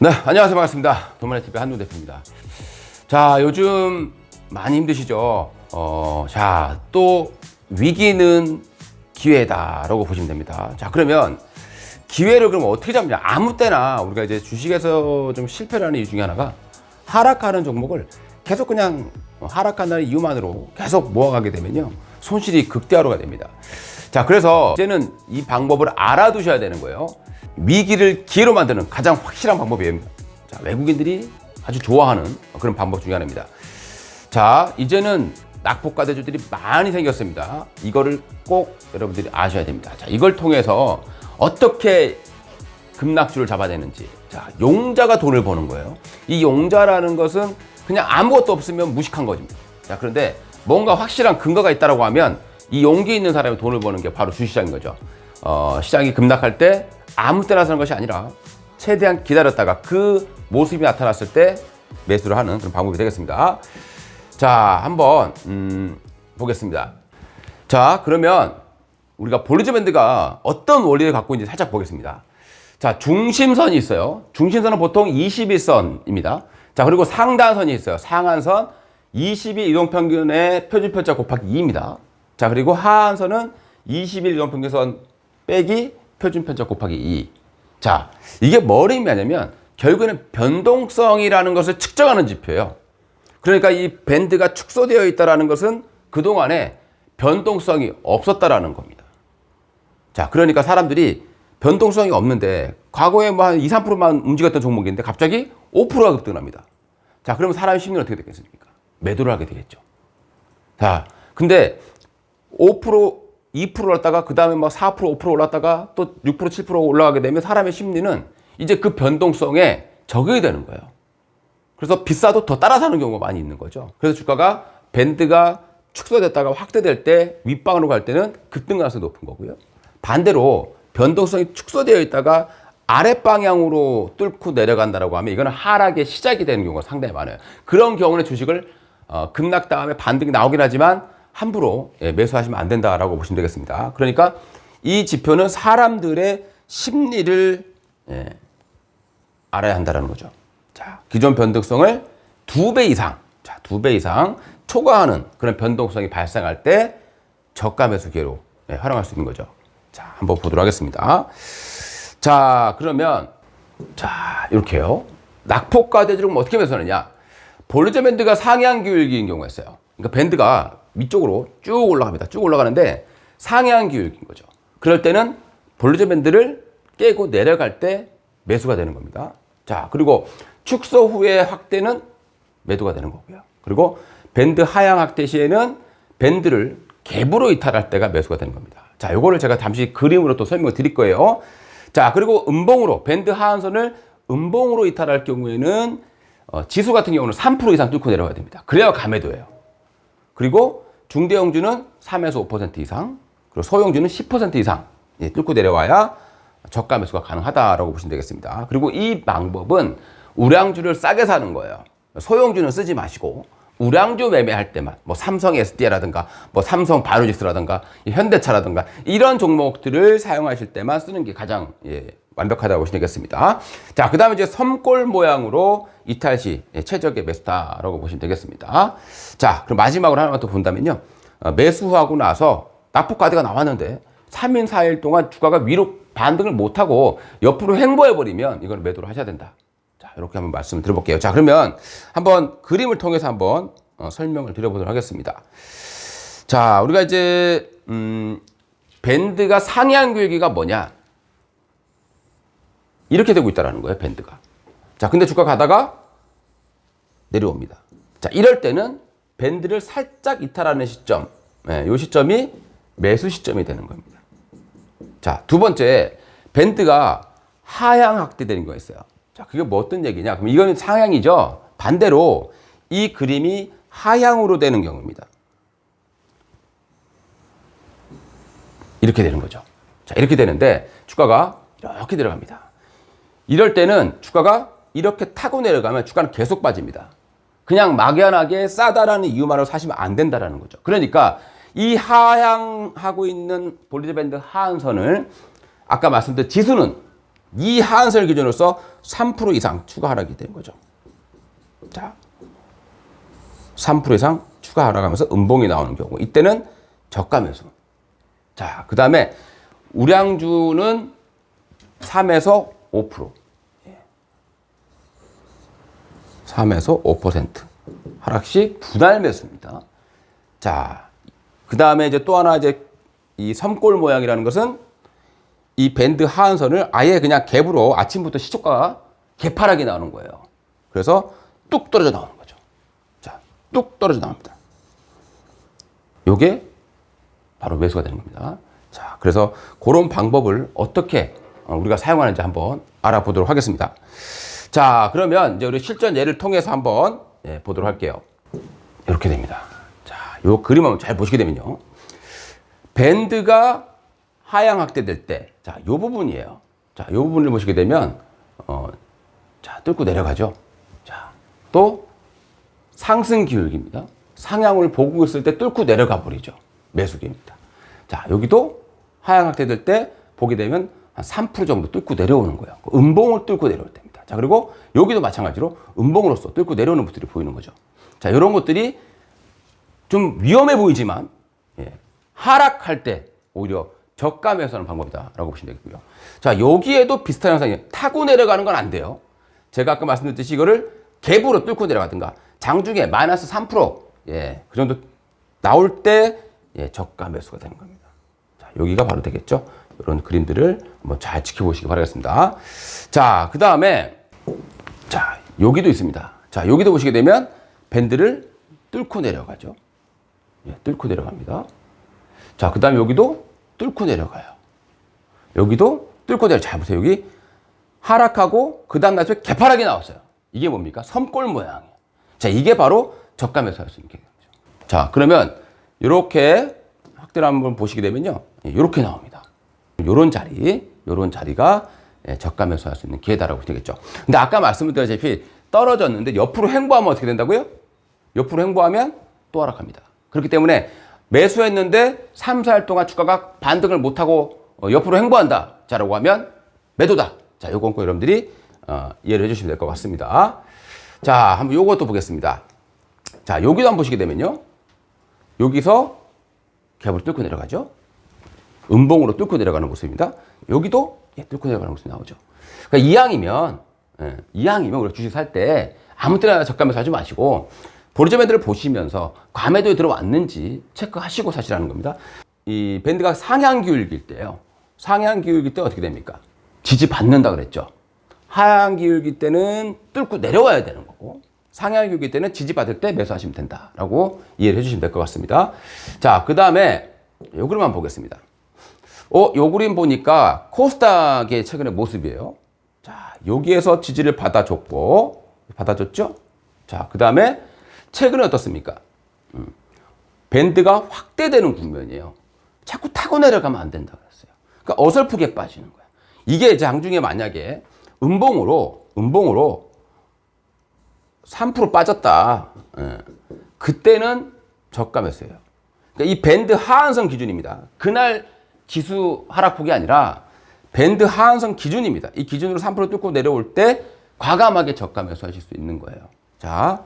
네, 안녕하세요. 반갑습니다. 도마네 TV 한두 대표입니다. 자, 요즘 많이 힘드시죠? 어, 자, 또 위기는 기회다라고 보시면 됩니다. 자, 그러면 기회를 그럼 어떻게 잡냐? 아무 때나 우리가 이제 주식에서 좀 실패를 하는 이유 중에 하나가 하락하는 종목을 계속 그냥 하락한다는 이유만으로 계속 모아가게 되면요. 손실이 극대화로가 됩니다. 자, 그래서 이제는 이 방법을 알아두셔야 되는 거예요. 위기를 기회로 만드는 가장 확실한 방법이에요. 자, 외국인들이 아주 좋아하는 그런 방법 중에 하나입니다. 자, 이제는 낙폭과 대주들이 많이 생겼습니다. 이거를 꼭 여러분들이 아셔야 됩니다. 자, 이걸 통해서 어떻게 급락주를 잡아내는지. 자, 용자가 돈을 버는 거예요. 이 용자라는 것은 그냥 아무것도 없으면 무식한 거입니다. 자, 그런데 뭔가 확실한 근거가 있다라고 하면 이 용기 있는 사람이 돈을 버는 게 바로 주시장인 거죠. 어, 시장이 급락할 때 아무 때나 사는 것이 아니라 최대한 기다렸다가 그 모습이 나타났을 때 매수를 하는 그런 방법이 되겠습니다. 자, 한번 음, 보겠습니다. 자, 그러면 우리가 볼리즈 밴드가 어떤 원리를 갖고 있는지 살짝 보겠습니다. 자, 중심선이 있어요. 중심선은 보통 21선입니다. 자, 그리고 상단선이 있어요. 상한선 20일 이동평균의 표준편차 곱하기 2입니다. 자, 그리고 하한선은 20일 이동평균선 빼기 표준편차 곱하기 2. 자, 이게 뭘 의미하냐면 결국에는 변동성이라는 것을 측정하는 지표예요. 그러니까 이 밴드가 축소되어 있다는 것은 그동안에 변동성이 없었다라는 겁니다. 자, 그러니까 사람들이 변동성이 없는데 과거에 뭐 한 2, 3%만 움직였던 종목인데 갑자기 5%가 급등합니다. 자, 그러면 사람의 심리는 어떻게 되겠습니까? 매도를 하게 되겠죠. 자, 근데 5% 2% 올랐다가 그 다음에 막 4% 5% 올랐다가 또 6% 7% 올라가게 되면 사람의 심리는 이제 그 변동성에 적응이 되는 거예요. 그래서 비싸도 더 따라 사는 경우가 많이 있는 거죠. 그래서 주가가 밴드가 축소됐다가 확대될 때 윗방으로 갈 때는 급등 가능성이 높은 거고요. 반대로 변동성이 축소되어 있다가 아랫방향으로 뚫고 내려간다라고 하면 이거는 하락의 시작이 되는 경우가 상당히 많아요. 그런 경우는 주식을 어, 급락 다음에 반등이 나오긴 하지만 함부로 예, 매수하시면 안 된다라고 보시면 되겠습니다. 그러니까 이 지표는 사람들의 심리를 예, 알아야 한다는 거죠. 자, 기존 변동성을 두 배 이상, 자, 두 배 이상 초과하는 그런 변동성이 발생할 때 저가 매수 기회로 예, 활용할 수 있는 거죠. 자, 한번 보도록 하겠습니다. 자, 그러면 자, 이렇게요. 낙폭과 대주를 어떻게 매수하느냐? 볼리저 밴드가 상향 기울기인 경우가 있어요. 그러니까 밴드가 위쪽으로 쭉 올라갑니다. 쭉 올라가는데 상향 기울기인 거죠. 그럴 때는 볼리저 밴드를 깨고 내려갈 때 매수가 되는 겁니다. 자, 그리고 축소 후의 확대는 매도가 되는 거고요. 그리고 밴드 하향 확대 시에는 밴드를 갭으로 이탈할 때가 매수가 되는 겁니다. 자, 요거를 제가 잠시 그림으로 또 설명을 드릴 거예요. 자, 그리고 음봉으로 밴드 하한선을 음봉으로 이탈할 경우에는 어, 지수 같은 경우는 3% 이상 뚫고 내려가야 됩니다. 그래야 감매도예요. 그리고 중대형주는 3에서 5% 이상, 그리고 소형주는 10% 이상 예, 뚫고 내려와야 저가 매수가 가능하다라고 보시면 되겠습니다. 그리고 이 방법은 우량주를 싸게 사는 거예요. 소형주는 쓰지 마시고 우량주 매매할 때만 뭐 삼성 SD라든가 뭐 삼성 바이오직스라든가 현대차라든가 이런 종목들을 사용하실 때만 쓰는 게 가장 예, 완벽하다고 보시면 되겠습니다. 자, 그 다음에 이제 섬골 모양으로 이탈 시 예, 최적의 매수다라고 보시면 되겠습니다. 자, 그럼 마지막으로 하나만 더 본다면요. 어, 매수하고 나서 낙폭과대가 나왔는데 3인 4일 동안 주가가 위로 반등을 못하고 옆으로 횡보해버리면 이걸 매도를 하셔야 된다. 자, 이렇게 한번 말씀을 드려볼게요. 자, 그러면 한번 그림을 통해서 한번 어, 설명을 드려보도록 하겠습니다. 자, 우리가 이제, 음, 밴드가 상향 교육이가 뭐냐? 이렇게 되고 있다는 거예요, 밴드가. 자, 근데 주가 가다가 내려옵니다. 자, 이럴 때는 밴드를 살짝 이탈하는 시점, 예, 요 시점이 매수 시점이 되는 겁니다. 자, 두 번째, 밴드가 하향 확대되는 거 있어요. 자, 그게 뭐 어떤 얘기냐? 그럼 이거는 상향이죠. 반대로 이 그림이 하향으로 되는 경우입니다. 이렇게 되는 거죠. 자, 이렇게 되는데 주가가 이렇게 내려갑니다. 이럴 때는 주가가 이렇게 타고 내려가면 주가는 계속 빠집니다. 그냥 막연하게 싸다라는 이유만으로 사시면 안 된다라는 거죠. 그러니까 이 하향하고 있는 볼리저 밴드 하한선을 아까 말씀드린 지수는 이 하한선을 기준으로서 3% 이상 추가 하락이 되는 거죠. 자, 3% 이상 추가 하락하면서 음봉이 나오는 경우 이때는 저가 매수. 자, 그 다음에 우량주는 3에서 5%. 3에서 5% 하락 시 분할 매수입니다. 자, 그 다음에 이제 또 하나 이제 이 섬골 모양이라는 것은 이 밴드 하한선을 아예 그냥 갭으로 아침부터 시초가가 개파락이 나오는 거예요. 그래서 뚝 떨어져 나오는 거죠. 자, 뚝 떨어져 나옵니다. 요게 바로 매수가 되는 겁니다. 자, 그래서 그런 방법을 어떻게 어, 우리가 사용하는지 한번 알아보도록 하겠습니다. 자, 그러면 이제 우리 실전 예를 통해서 한번 예, 보도록 할게요. 이렇게 됩니다. 자, 요 그림 한번 잘 보시게 되면요. 밴드가 하향 확대될 때, 자, 요 부분이에요. 자, 요 부분을 보시게 되면, 어, 자, 뚫고 내려가죠. 자, 또 상승 기울기입니다. 상향을 보고 있을 때 뚫고 내려가 버리죠. 매수기입니다. 자, 여기도 하향 확대될 때 보게 되면 한 3% 정도 뚫고 내려오는 거예요. 음봉을 뚫고 내려올 때입니다. 자, 그리고 여기도 마찬가지로 음봉으로서 뚫고 내려오는 것들이 보이는 거죠. 자, 이런 것들이 좀 위험해 보이지만 예, 하락할 때 오히려 저가 매수하는 방법이다라고 보시면 되겠고요. 자, 여기에도 비슷한 현상이 타고 내려가는 건 안 돼요. 제가 아까 말씀드렸듯이 이거를 갭으로 뚫고 내려가든가 장중에 마이너스 3% 예, 그 정도 나올 때 예, 저가 매수가 되는 겁니다. 자, 여기가 바로 되겠죠. 이런 그림들을 한번 잘 지켜보시기 바라겠습니다. 자, 그 다음에 자, 여기도 있습니다. 자, 여기도 보시게 되면 밴드를 뚫고 내려가죠. 예, 뚫고 내려갑니다. 자, 그 다음에 여기도 뚫고 내려가요. 여기도 뚫고 내려. 잘 보세요. 여기 하락하고 그 다음 날에 개파락이 나왔어요. 이게 뭡니까? 섬골 모양이에요. 자, 이게 바로 저가 기회죠. 자, 그러면 이렇게 확대를 한번 보시게 되면요. 이렇게 나옵니다. 요런 자리, 요런 자리가 예, 저가 매수할 수 있는 기회다라고 되겠죠. 근데 아까 말씀드렸다시피 떨어졌는데 옆으로 횡보하면 어떻게 된다고요? 옆으로 횡보하면 또 하락합니다. 그렇기 때문에 매수했는데 3, 4일 동안 주가가 반등을 못하고 어, 옆으로 횡보한다. 자라고 하면 매도다. 자, 요건 꼭 여러분들이 어, 이해를 해주시면 될 것 같습니다. 자, 한번 요것도 보겠습니다. 자, 여기도 한번 보시게 되면요. 여기서 갭을 뚫고 내려가죠. 음봉으로 뚫고 내려가는 모습입니다. 여기도 예, 뚫고 내려가는 모습이 나오죠. 그러니까 이왕이면 예, 이왕이면 우리가 주식 살 때 아무 때나 저가면서 하지 마시고 보리점애들을 보시면서 과매도에 들어왔는지 체크하시고 사시라는 겁니다. 이 밴드가 상향 기울기일 때요. 상향 기울기 때 어떻게 됩니까? 지지 받는다 그랬죠. 하향 기울기 때는 뚫고 내려와야 되는 거고 상향 기울기 때는 지지 받을 때 매수하시면 된다라고 이해를 해주시면 될 것 같습니다. 자, 그 다음에 요 그림만 보겠습니다. 어, 요 그림 보니까 코스닥의 최근의 모습이에요. 자, 여기에서 지지를 받아줬고, 받아줬죠? 자, 그 다음에 최근에 어떻습니까? 음, 밴드가 확대되는 국면이에요. 자꾸 타고 내려가면 안 된다 그랬어요. 그러니까 어설프게 빠지는 거야. 이게 장중에 만약에 음봉으로, 음봉으로 3% 빠졌다. 예. 그때는 저가 매수예요. 그러니까 이 밴드 하한선 기준입니다. 그날 지수 하락폭이 아니라 밴드 하한선 기준입니다. 이 기준으로 3% 뚫고 내려올 때 과감하게 저가 매수하실 수 있는 거예요. 자,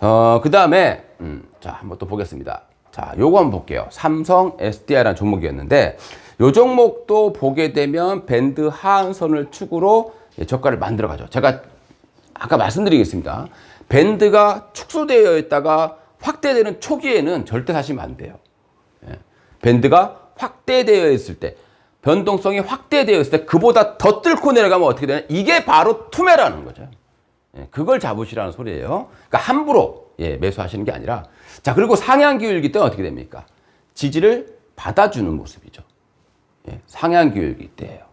어, 그 다음에, 음, 자, 한번 또 보겠습니다. 자, 요거 한번 볼게요. 삼성 SDI라는 종목이었는데, 요 종목도 보게 되면 밴드 하한선을 축으로 예, 저가를 만들어 가죠. 제가 아까 말씀드리겠습니다. 밴드가 축소되어 있다가 확대되는 초기에는 절대 사시면 안 돼요. 예. 밴드가 확대되어 있을 때, 변동성이 확대되어 있을 때 그보다 더 뚫고 내려가면 어떻게 되냐? 이게 바로 투매라는 거죠. 예, 그걸 잡으시라는 소리예요. 그러니까 함부로 예, 매수하시는 게 아니라 자 그리고 상향 기울기 때는 어떻게 됩니까? 지지를 받아주는 모습이죠. 예, 상향 기울기 때예요.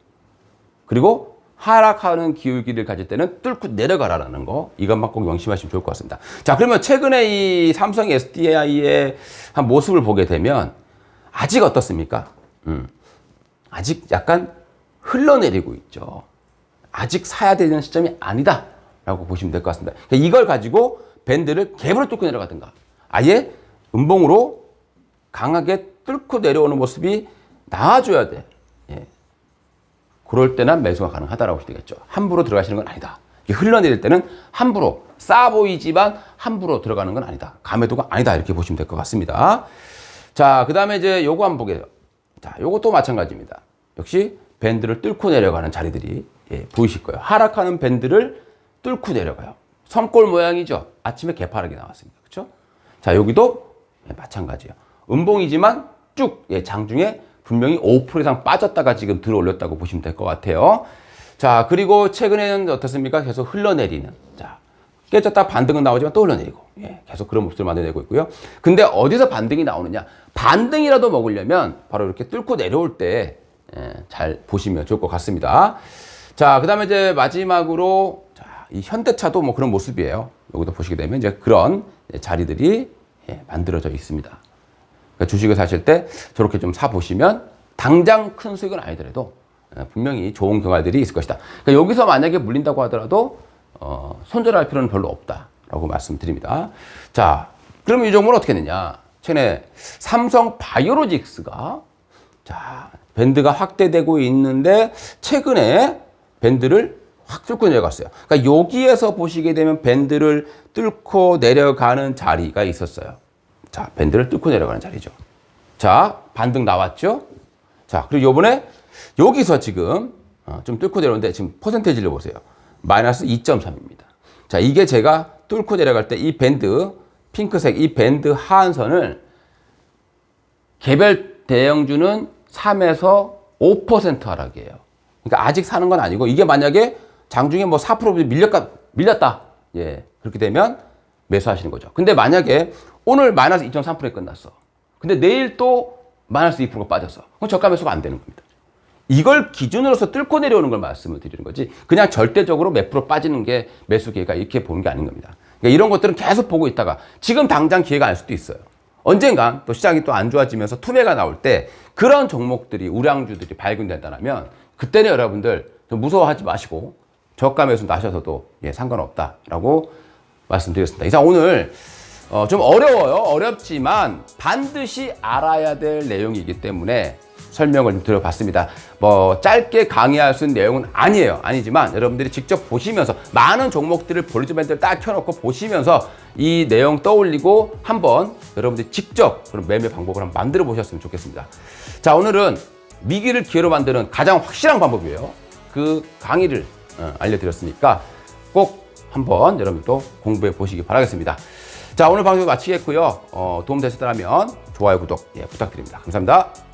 그리고 하락하는 기울기를 가질 때는 뚫고 내려가라는 거 이것만 꼭 명심하시면 좋을 것 같습니다. 자 그러면 최근에 이 삼성 SDI의 한 모습을 보게 되면 아직 어떻습니까? 음, 아직 약간 흘러내리고 있죠. 아직 사야 되는 시점이 아니다. 라고 보시면 될 것 같습니다. 그러니까 이걸 가지고 밴드를 갭으로 뚫고 내려가든가 아예 음봉으로 강하게 뚫고 내려오는 모습이 나와줘야 돼. 예. 그럴 때는 매수가 가능하다라고 보시면 되겠죠. 함부로 들어가시는 건 아니다. 흘러내릴 때는 함부로 싸 보이지만 함부로 들어가는 건 아니다. 감해도가 아니다. 이렇게 보시면 될 것 같습니다. 자, 그 다음에 이제 요거 한번 보게요. 자, 요것도 마찬가지입니다. 역시 밴드를 뚫고 내려가는 자리들이 예, 보이실 거예요. 하락하는 밴드를 뚫고 내려가요. 섬골 모양이죠. 아침에 개파르게 나왔습니다. 그렇죠? 자, 여기도 예, 마찬가지예요. 음봉이지만 쭉 예, 장중에 분명히 5% 이상 빠졌다가 지금 들어 올렸다고 보시면 될 것 같아요. 자, 그리고 최근에는 어떻습니까? 계속 흘러내리는. 자, 깨졌다 반등은 나오지만 또 흘러내리고. 예, 계속 그런 모습을 만들어내고 있고요. 근데 어디서 반등이 나오느냐? 반등이라도 먹으려면 바로 이렇게 뚫고 내려올 때, 예, 잘 보시면 좋을 것 같습니다. 자, 그 다음에 이제 마지막으로, 자, 이 현대차도 뭐 그런 모습이에요. 여기도 보시게 되면 이제 그런 자리들이 예, 만들어져 있습니다. 그러니까 주식을 사실 때 저렇게 좀 사보시면 당장 큰 수익은 아니더라도 예, 분명히 좋은 경과들이 있을 것이다. 그러니까 여기서 만약에 물린다고 하더라도 어, 손절할 필요는 별로 없다라고 말씀드립니다. 자, 그럼 이 종목은 어떻게 했느냐? 최근에 삼성 바이오로직스가 자 밴드가 확대되고 있는데 최근에 밴드를 확 뚫고 내려갔어요. 그러니까 여기에서 보시게 되면 밴드를 뚫고 내려가는 자리가 있었어요. 자, 밴드를 뚫고 내려가는 자리죠. 자, 반등 나왔죠? 자, 그리고 요번에 여기서 지금 어, 좀 뚫고 내려오는데 지금 퍼센테이지를 보세요. 마이너스 2.3입니다. 자, 이게 제가 뚫고 내려갈 때 이 밴드, 핑크색 이 밴드 하한선을 개별 대형주는 3에서 5% 하락이에요. 그러니까 아직 사는 건 아니고 이게 만약에 장중에 뭐 4% 밀렸다, 밀렸다. 예. 그렇게 되면 매수하시는 거죠. 근데 만약에 오늘 마이너스 2.3%에 끝났어. 근데 내일 또 마이너스 2%가 빠졌어. 그럼 저가 매수가 안 되는 겁니다. 이걸 기준으로서 뚫고 내려오는 걸 말씀을 드리는 거지. 그냥 절대적으로 몇 프로 빠지는 게 매수 기회가 이렇게 보는 게 아닌 겁니다. 그러니까 이런 것들은 계속 보고 있다가 지금 당장 기회가 알 수도 있어요. 언젠간 또 시장이 또 안 좋아지면서 투매가 나올 때 그런 종목들이 우량주들이 발견된다면 그때는 여러분들 좀 무서워하지 마시고 저가 매수 나셔서도 예, 상관없다라고 말씀드렸습니다. 이상 오늘 어, 좀 어려워요. 어렵지만 반드시 알아야 될 내용이기 때문에 설명을 좀 드려봤습니다. 뭐 짧게 강의할 수 있는 내용은 아니에요. 아니지만 여러분들이 직접 보시면서 많은 종목들을 볼리즈밴드를 딱 켜놓고 보시면서 이 내용 떠올리고 한번 여러분들이 직접 그런 매매 방법을 한번 만들어 보셨으면 좋겠습니다. 자 오늘은 위기를 기회로 만드는 가장 확실한 방법이에요. 그 강의를 어, 알려드렸으니까 꼭 한번 여러분도 공부해 보시기 바라겠습니다. 자 오늘 방송 마치겠고요. 어, 도움 되셨다면 좋아요, 구독 예, 부탁드립니다. 감사합니다.